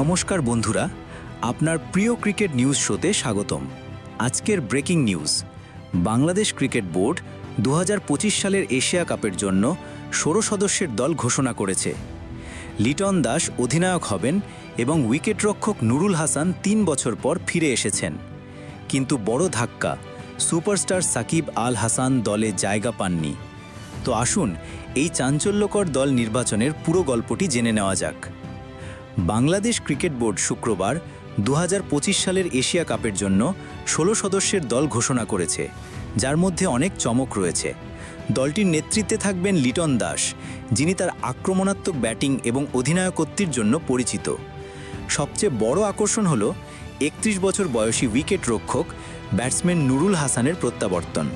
নমস্কার বন্ধুরা, আপনার প্রিয় ক্রিকেট নিউজ শোতে স্বাগতম। আজকের breaking news, Bangladesh cricket board দু হাজার পঁচিশ সালের এশিয়া কাপের জন্য ষোলো সদস্যের দল ঘোষণা করেছে। লিটন দাস অধিনায়ক হবেন এবং উইকেটরক্ষক নুরুল হাসান তিন বছর পর ফিরে এসেছেন। কিন্তু বড় ধাক্কা, সুপারস্টার সাকিব আল হাসান দলে জায়গা পাননি। তো আসুন, এই চাঞ্চল্যকর দল নির্বাচনের পুরো গল্পটি জেনে নেওয়া যাক। বাংলাদেশ ক্রিকেট বোর্ড শুক্রবার দু হাজার পঁচিশ সালের এশিয়া কাপের জন্য ষোলো সদস্যের দল ঘোষণা করেছে, যার মধ্যে অনেক চমক রয়েছে। দলটির নেতৃত্বে থাকবেন লিটন দাস, যিনি তার আক্রমণাত্মক ব্যাটিং এবং অধিনায়কত্বের জন্য পরিচিত। সবচেয়ে বড় আকর্ষণ হল একত্রিশ বছর বয়সী উইকেট রক্ষক ব্যাটসম্যান নুরুল হাসানের প্রত্যাবর্তন।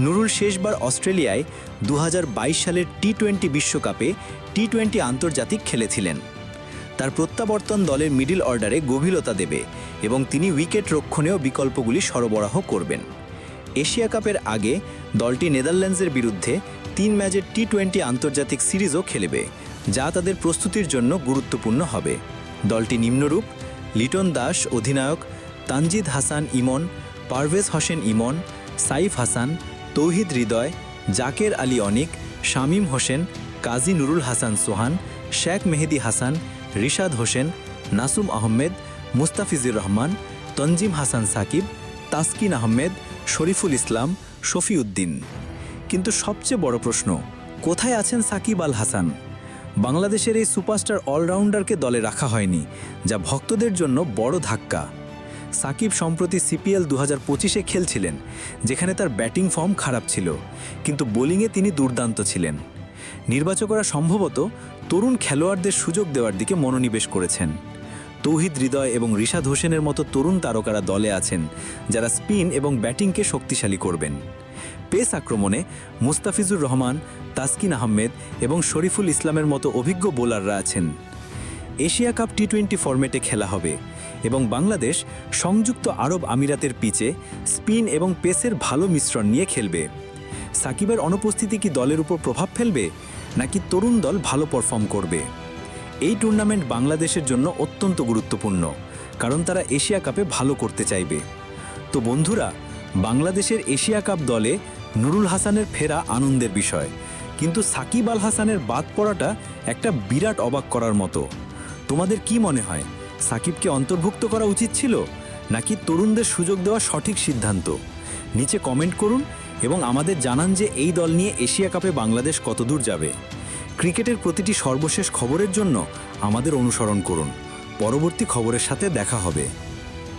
নুরুল শেষবার অস্ট্রেলিয়ায় দু হাজার বাইশ সালের টি টোয়েন্টি বিশ্বকাপে টি টোয়েন্টি আন্তর্জাতিক খেলেছিলেন। তার প্রত্যাবর্তন দলের মিডিল অর্ডারে গভীরতা দেবে এবং তিনি উইকেট রক্ষণেও বিকল্পগুলি সরবরাহ করবেন। এশিয়া কাপের আগে দলটি নেদারল্যান্ডসের বিরুদ্ধে তিন ম্যাচের টি টোয়েন্টি আন্তর্জাতিক সিরিজও খেলবে, যা তাদের প্রস্তুতির জন্য গুরুত্বপূর্ণ হবে। দলটি নিম্নরূপ, লিটন দাস অধিনায়ক, তানজিদ হাসান ইমন, পারভেজ হোসেন ইমন, সাইফ হাসান, তৌহিদ হৃদয়, জাকের আলী অনিক, শামীম হোসেন, কাজী নুরুল হাসান সোহান, শেখ মেহেদি হাসান রিশাদ হোসেন, নাসুম আহমেদ, মুস্তাফিজুর রহমান, তনজিম হাসান সাকিব, তাসকিন আহমেদ, শরীফুল ইসলাম, শফিউদ্দিন। কিন্তু সবচেয়ে বড় প্রশ্ন, কোথায় আছেন সাকিব আল হাসান? বাংলাদেশের এই সুপারস্টার অলরাউন্ডারকে দলে রাখা হয়নি, যা ভক্তদের জন্য বড় ধাক্কা। সাকিব সম্প্রতি সিপিএল দু হাজার পঁচিশে খেলছিলেন, যেখানে তার ব্যাটিং ফর্ম খারাপ ছিল, কিন্তু বোলিংয়ে তিনি দুর্দান্ত ছিলেন। নির্বাচকরা সম্ভবত তরুণ খেলোয়াড়দের সুযোগ দেওয়ার দিকে মনোনিবেশ করেছেন। তৌহিদ হৃদয় এবং রিশাদ হোসেনের মতো তরুণ তারকারা দলে আছেন, যারা স্পিন এবং ব্যাটিংকে শক্তিশালী করবেন। পেস আক্রমণে মুস্তাফিজুর রহমান, তাসকিন আহমেদ এবং শরীফুল ইসলামের মতো অভিজ্ঞ বোলাররা আছেন। এশিয়া কাপ টি টোয়েন্টি ফরম্যাটে খেলা হবে এবং বাংলাদেশ সংযুক্ত আরব আমিরাতের পিচে স্পিন এবং পেসের ভালো মিশ্রণ নিয়ে খেলবে। সাকিবের অনুপস্থিতি কি দলের উপর প্রভাব ফেলবে, নাকি তরুণ দল ভালো পারফর্ম করবে? এই টুর্নামেন্ট বাংলাদেশের জন্য অত্যন্ত গুরুত্বপূর্ণ, কারণ তারা এশিয়া কাপে ভালো করতে চাইবে। তো বন্ধুরা, বাংলাদেশের এশিয়া কাপ দলে নুরুল হাসানের ফেরা আনন্দের বিষয়, কিন্তু সাকিব আল হাসানের বাদ পড়াটা একটা বিরাট অবাক করার মতো। তোমাদের কি মনে হয়, সাকিবকে অন্তর্ভুক্ত করা উচিত ছিল, নাকি তরুণদের সুযোগ দেওয়া সঠিক সিদ্ধান্ত? নিচে কমেন্ট করুন এবং আমাদের জানান যে এই দল নিয়ে এশিয়া কাপে বাংলাদেশ কতদূর যাবে। ক্রিকেটের প্রতিটি সর্বশেষ খবরের জন্য আমাদের অনুসরণ করুন। পরবর্তী খবরের সাথে দেখা হবে।